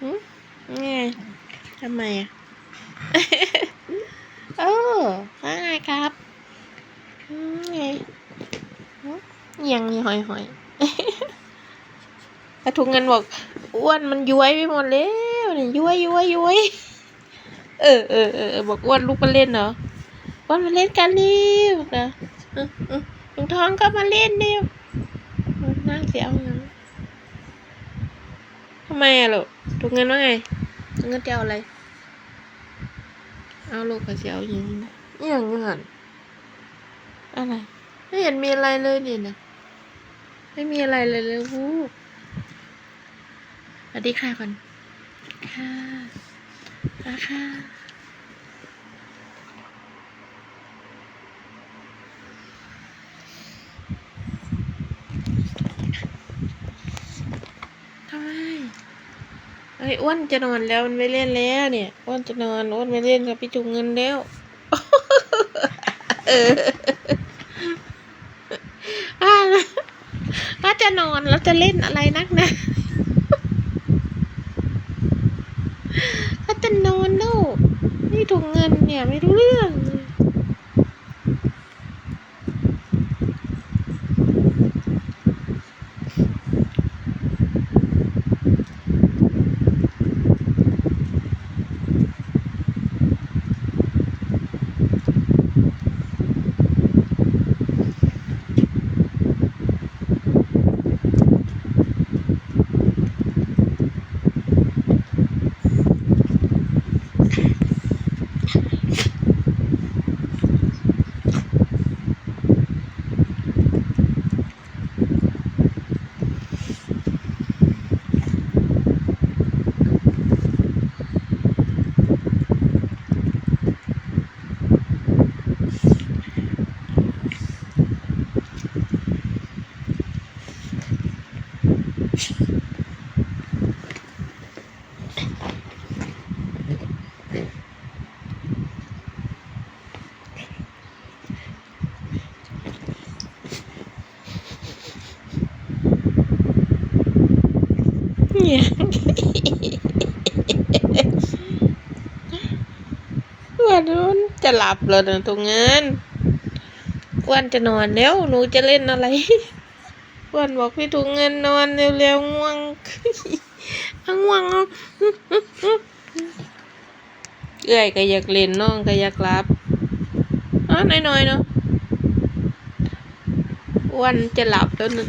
หืมนี่ไงทำไมอะเออว่าไงครับอืมไงหืมยังมีหอยหอยกระทุงเงินบอกอ้วนมันย้วยไปหมดแล้วเนี่ยย้วยย้วยย้วยเออเออเออเออบอกอ้วนลูกมาเล่นเหรออ้วนมาเล่นกันเร็วนะเออเออลุงทองก็มาเล่นเร็วนั่งเสียวอย่างนั้นทำไมอะลูกทุกเงินว่าไงทุกเงินจะเอาอะไร เอาลูกกับเสียวอย่างนี้นะนี่อย่างเงินอะไรไม่เห็นมีอะไรเลยนี่นะไม่มีอะไรเลยเลยลูกสวัสดีค่ะก่อนค่ะมาค่ะทำไม เอ้ยอ้วนจะนอนแล้วมันไม่เล่นแล้วเนี่ยอ้วนจะนอนอ้วนไม่เล่นกับพี่จุงเงินแล้วเออถ้าว่าจะนอนแล้วจะเล่นอะไรนักนะถ้าจะนอนแล้วนี่ถุงเงินเนี่ยไม่รู้เรื่อง เนี่ยอ้วนนู้นจะหลับแล้วนะถุงเงินอ้วนจะนอนแล้วหนูจะเล่นอะไร พื่อนบอกพี่ถุงเงินนอนเร็วๆง่วงง่วงเอาเอื้อยก็อยากเล่นน้องก็อยากรับอ๋อน้อยๆเนาะวันจะหลับแล้วนึง